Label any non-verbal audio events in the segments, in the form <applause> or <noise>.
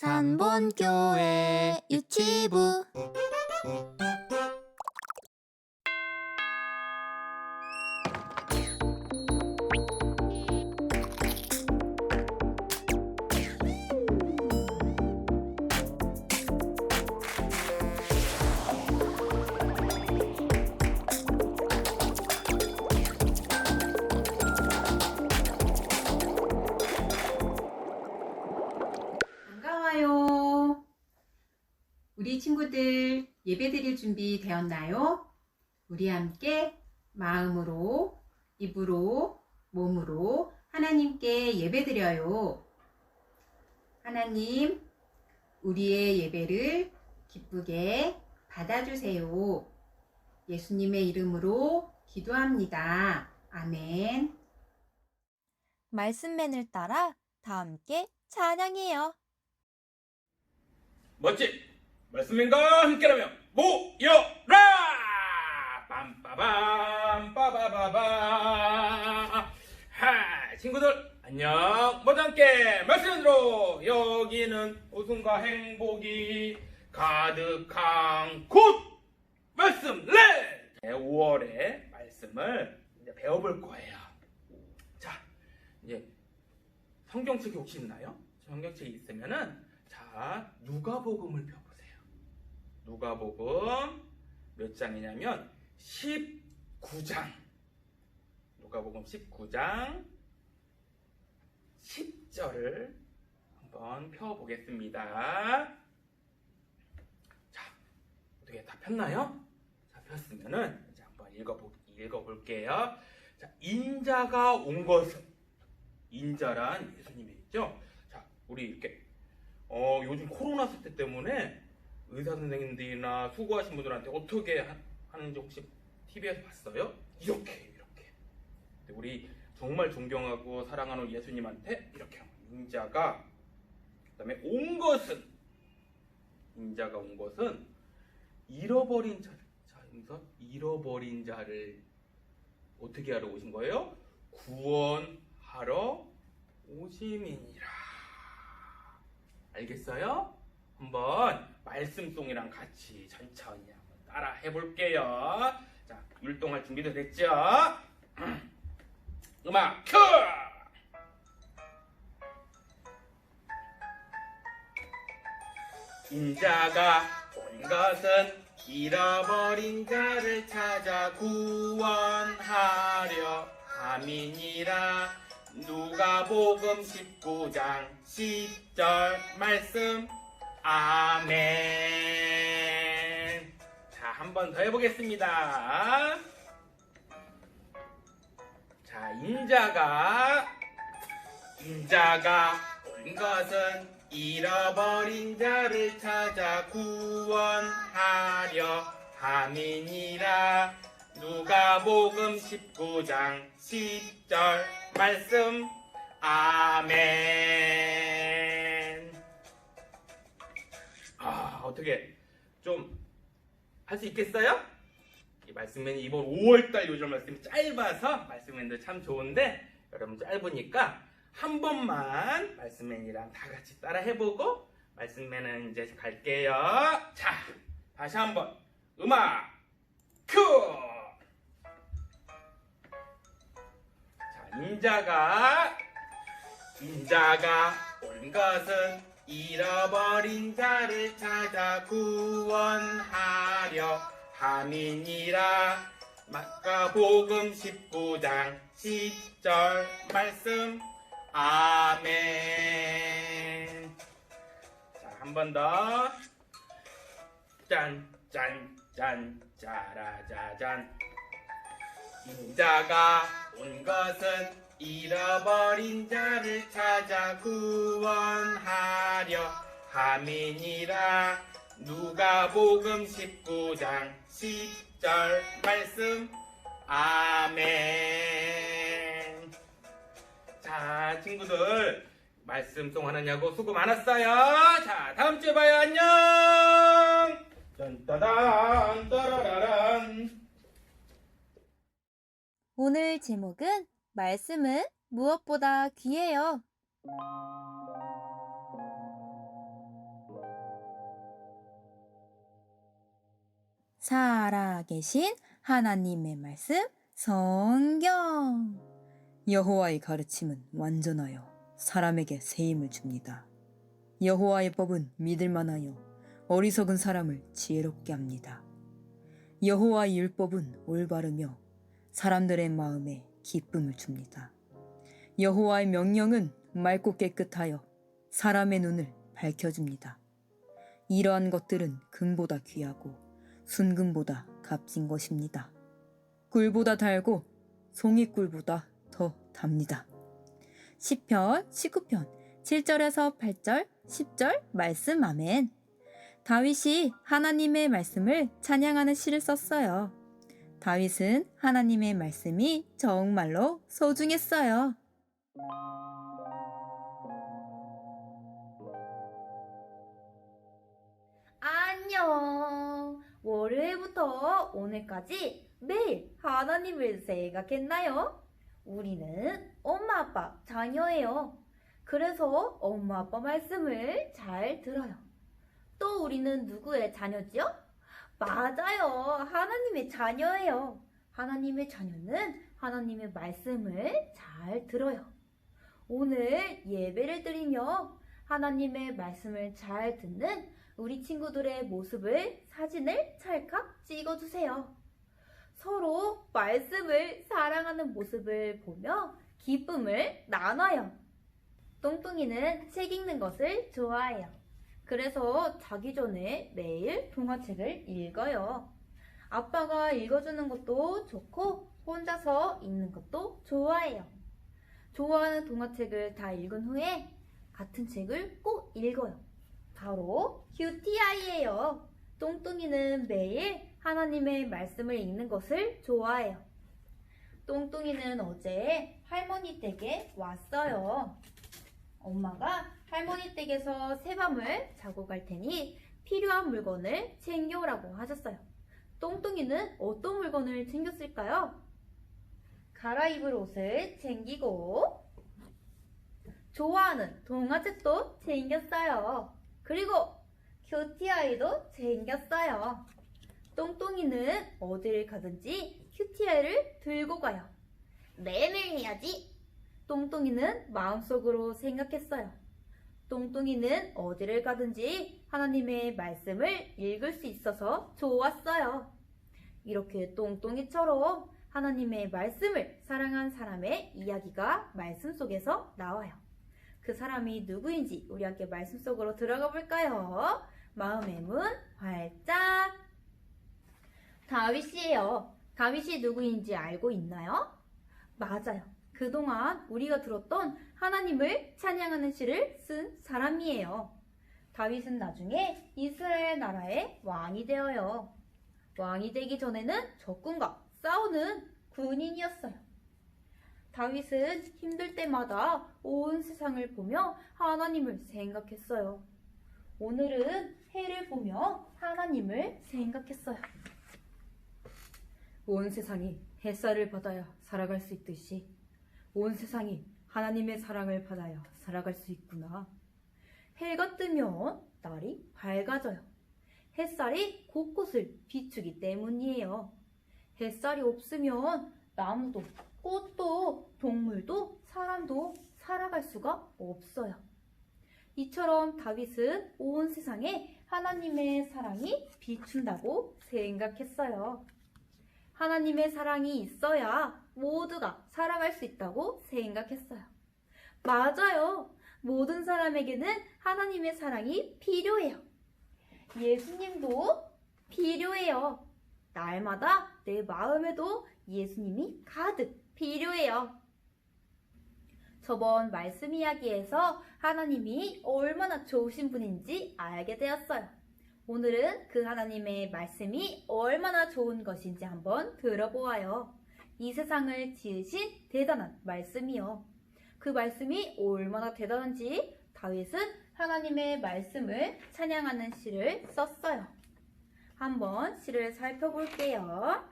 산본교회 유치부 우리 친구들 예배 드릴 준비 되었나요? 우리 함께 마음으로, 입으로, 몸으로 하나님께 예배 드려요. 하나님, 우리의 예배를 기쁘게 받아주세요. 예수님의 이름으로 기도합니다. 아멘. 말씀맨을 따라 다 함께 찬양해요. 멋진 말씀인과 함께라면 모여라! 빰빠밤 빠바바바 하 친구들 안녕. 모두 함께 말씀으로. 여기는 웃음과 행복이 가득한 곳. 말씀 렛 5월의 말씀을 이제 배워볼 거예요. 자 이제 성경책이 혹시 있나요? 성경책이 있으면은 자, 누가복음을 펴보세요. 누가복음 몇 장이냐면 19장. 누가복음 19장 10절을 한번 펴 보겠습니다. 자, 어떻게 다 폈나요? 자, 폈으면은 이제 한번 읽어보, 읽어 볼게요. 자, 인자가 온 것은 인자란 예수님이죠. 자, 우리 이렇게 어, 요즘 코로나 사태 때문에 의사 선생님들이나 수고하신 분들한테 어떻게 하, 하는지 혹시 TV에서 봤어요? 이렇게 이렇게. 우리 정말 존경하고 사랑하는 예수님한테 이렇게 인자가 그다음에 온 것은 인자가 온 것은 잃어버린 자, 자 잃어버린 자를 어떻게 하러 오신 거예요? 구원하러 오심이니라. 알겠어요? 한번 말씀송이랑 같이 천천히 한번 따라 해볼게요. 자, 율동할 준비도 됐죠? <clears throat> 음악 큐! 인자가 온 것은 잃어버린 자를 찾아 구원하려 함이니라 누가복음 19장 10절 말씀 아멘. 자 한 번 더 해보겠습니다. 자 인자가 인자가 온 것은 잃어버린 자를 찾아 구원하려 함이니라. 누가 복음 19장 10절 말씀. 아멘 어떻게 좀 할 수 있겠어요? 이 말씀은 이번 5월달 요즘 말씀이 짧아서 말씀인데 참 좋은데 여러분 짧으니까 한 번만 말씀맨이랑 다 같이 따라 해보고 말씀맨은 이제 갈게요. 자 다시 한번. 음악 큐! 자, 인자가 인자가 온 것은 잃어버린 자를 찾아 구원하려 함이니라. 마가복음 19장 10절 말씀. 아멘. 자 한 번 더. 짠짠짠 짜라자잔. 인자가 온 것은 잃어버린 자를 찾아 구원하려 함이니라. 누가복음 19장 10절 말씀. 아멘. 자 친구들 말씀 송 하느냐고 수고 많았어요. 자 다음 주에 봐요. 안녕. 짠따단 따라라란. 오늘 제목은 말씀은 무엇보다 귀해요. 살아계신 하나님의 말씀 성경 여호와의 가르침은 완전하여 사람에게 세임을 줍니다. 여호와의 법은 믿을만하여 어리석은 사람을 지혜롭게 합니다. 여호와의 율법은 올바르며 사람들의 마음에 기쁨을 줍니다. 여호와의 명령은 맑고 깨끗하여 사람의 눈을 밝혀줍니다. 이러한 것들은 금보다 귀하고 순금보다 값진 것입니다. 꿀보다 달고 송이꿀보다 더 답니다. 10편, 19편, 7절에서 8절, 10절 말씀 아멘. 다윗이 하나님의 말씀을 찬양하는 시를 썼어요. 다윗은 하나님의 말씀이 정말로 소중했어요. 안녕. 월요일부터 오늘까지 매일 하나님을 생각했나요? 우리는 엄마 아빠 자녀예요. 그래서 엄마 아빠 말씀을 잘 들어요. 또 우리는 누구의 자녀지요? 맞아요. 하나님의 자녀예요. 하나님의 자녀는 하나님의 말씀을 잘 들어요. 오늘 예배를 드리며 하나님의 말씀을 잘 듣는 우리 친구들의 모습을 사진을 찰칵 찍어주세요. 서로 말씀을 사랑하는 모습을 보며 기쁨을 나눠요. 똥똥이는 책 읽는 것을 좋아해요. 그래서 자기 전에 매일 동화책을 읽어요. 아빠가 읽어주는 것도 좋고 혼자서 읽는 것도 좋아해요. 좋아하는 동화책을 다 읽은 후에 같은 책을 꼭 읽어요. 바로 큐티아이예요. 똥똥이는 매일 하나님의 말씀을 읽는 것을 좋아해요. 똥똥이는 어제 할머니 댁에 왔어요. 엄마가 할머니 댁에서 새밤을 자고 갈 테니 필요한 물건을 챙겨오라고 하셨어요. 똥똥이는 어떤 물건을 챙겼을까요? 갈아입을 옷을 챙기고 좋아하는 동화책도 챙겼어요. 그리고 큐티 아이도 챙겼어요. 똥똥이는 어디를 가든지 큐티 아이를 들고 가요. 매일 해야지. 똥똥이는 마음속으로 생각했어요. 똥똥이는 어디를 가든지 하나님의 말씀을 읽을 수 있어서 좋았어요. 이렇게 똥똥이처럼 하나님의 말씀을 사랑한 사람의 이야기가 말씀 속에서 나와요. 그 사람이 누구인지 우리 함께 말씀 속으로 들어가 볼까요? 마음의 문 활짝. 다윗이에요. 다윗이 누구인지 알고 있나요? 맞아요. 그동안 우리가 들었던 하나님을 찬양하는 시를 쓴 사람이에요. 다윗은 나중에 이스라엘 나라의 왕이 되어요. 왕이 되기 전에는 적군과 싸우는 군인이었어요. 다윗은 힘들 때마다 온 세상을 보며 하나님을 생각했어요. 오늘은 해를 보며 하나님을 생각했어요. 온 세상이 햇살을 받아야 살아갈 수 있듯이 온 세상이 하나님의 사랑을 받아야 살아갈 수 있구나. 해가 뜨면 날이 밝아져요. 햇살이 곳곳을 비추기 때문이에요. 햇살이 없으면 나무도, 꽃도, 동물도, 사람도 살아갈 수가 없어요. 이처럼 다윗은 온 세상에 하나님의 사랑이 비춘다고 생각했어요. 하나님의 사랑이 있어야 모두가 살아갈 수 있다고 생각했어요. 맞아요. 모든 사람에게는 하나님의 사랑이 필요해요. 예수님도 필요해요. 날마다 내 마음에도 예수님이 가득 필요해요. 저번 말씀 이야기에서 하나님이 얼마나 좋으신 분인지 알게 되었어요. 오늘은 그 하나님의 말씀이 얼마나 좋은 것인지 한번 들어보아요. 이 세상을 지으신 대단한 말씀이요. 그 말씀이 얼마나 대단한지 다윗은 하나님의 말씀을 찬양하는 시를 썼어요. 한번 시를 살펴볼게요.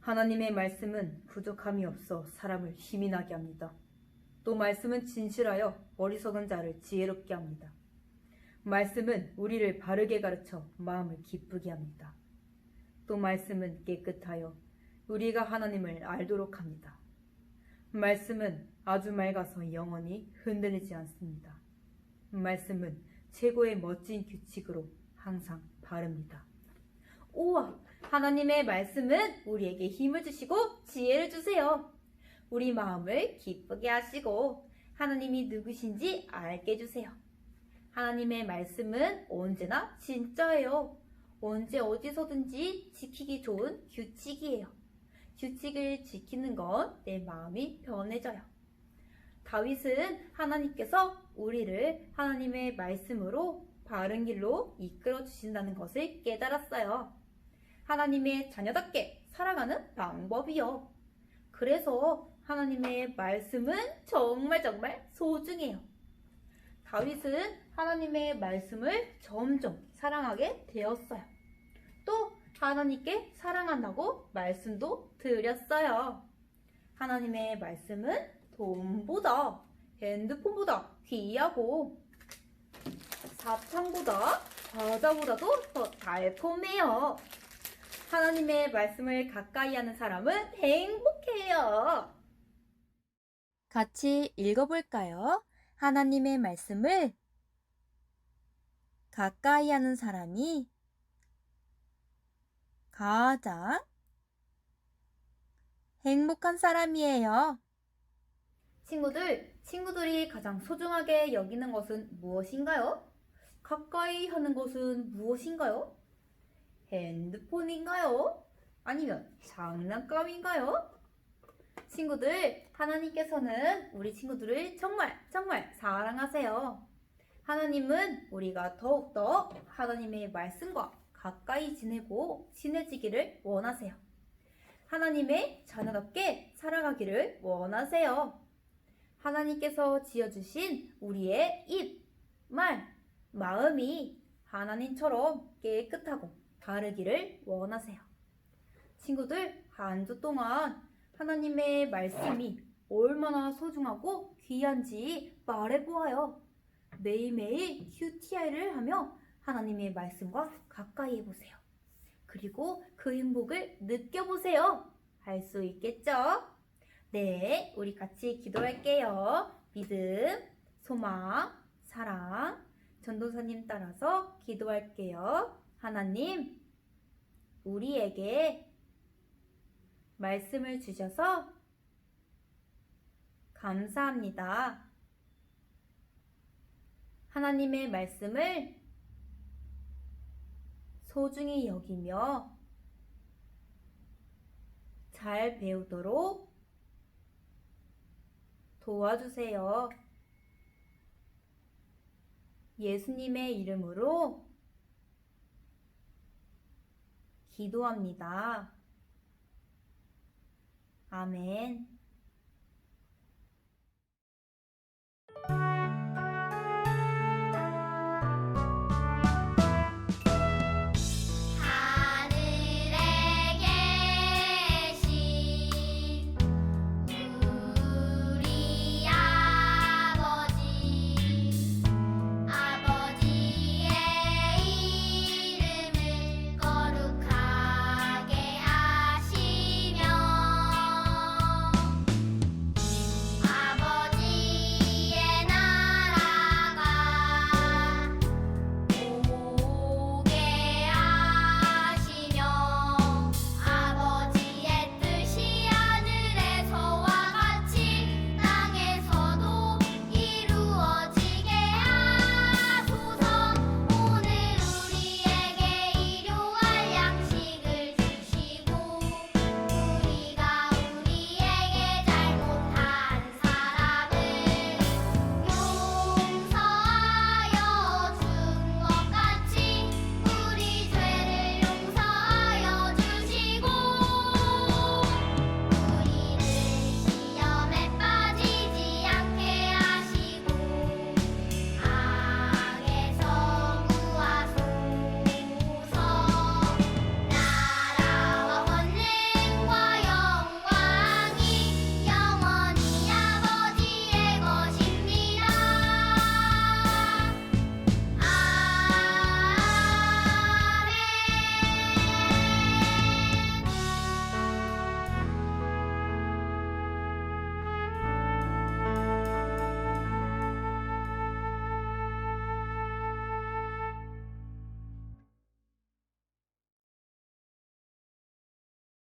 하나님의 말씀은 부족함이 없어 사람을 힘이 나게 합니다. 또 말씀은 진실하여 어리석은 자를 지혜롭게 합니다. 말씀은 우리를 바르게 가르쳐 마음을 기쁘게 합니다. 또 말씀은 깨끗하여 우리가 하나님을 알도록 합니다. 말씀은 아주 맑아서 영원히 흔들리지 않습니다. 말씀은 최고의 멋진 규칙으로 항상 바릅니다. 우와, 하나님의 말씀은 우리에게 힘을 주시고 지혜를 주세요. 우리 마음을 기쁘게 하시고 하나님이 누구신지 알게 해주세요. 하나님의 말씀은 언제나 진짜예요. 언제 어디서든지 지키기 좋은 규칙이에요. 규칙을 지키는 건 내 마음이 편해져요. 다윗은 하나님께서 우리를 하나님의 말씀으로 바른 길로 이끌어 주신다는 것을 깨달았어요. 하나님의 자녀답게 살아가는 방법이요. 그래서 하나님의 말씀은 정말 정말 소중해요. 다윗은 하나님의 말씀을 점점 사랑하게 되었어요. 또 하나님께 사랑한다고 말씀도 드렸어요. 하나님의 말씀은 돈보다 핸드폰보다 귀하고 사탕보다 과자보다도 더 달콤해요. 하나님의 말씀을 가까이 하는 사람은 행복해요. 같이 읽어볼까요? 하나님의 말씀을 가까이 하는 사람이 가장 행복한 사람이에요. 친구들, 친구들이 가장 소중하게 여기는 것은 무엇인가요? 가까이 하는 것은 무엇인가요? 핸드폰인가요? 아니면 장난감인가요? 친구들, 하나님께서는 우리 친구들을 정말 정말 사랑하세요. 하나님은 우리가 더욱더 하나님의 말씀과 가까이 지내고 친해지기를 원하세요. 하나님의 자녀답게 살아가기를 원하세요. 하나님께서 지어주신 우리의 입, 말, 마음이 하나님처럼 깨끗하고 바르기를 원하세요. 친구들, 한 주 동안 하나님의 말씀이 얼마나 소중하고 귀한지 말해보아요. 매일매일 QTI를 하며 하나님의 말씀과 가까이 해보세요. 그리고 그 행복을 느껴보세요. 할 수 있겠죠? 네, 우리 같이 기도할게요. 믿음, 소망, 사랑, 전도사님 따라서 기도할게요. 하나님, 우리에게 말씀을 주셔서 감사합니다. 하나님의 말씀을 소중히 여기며 잘 배우도록 도와주세요. 예수님의 이름으로 기도합니다. 아멘.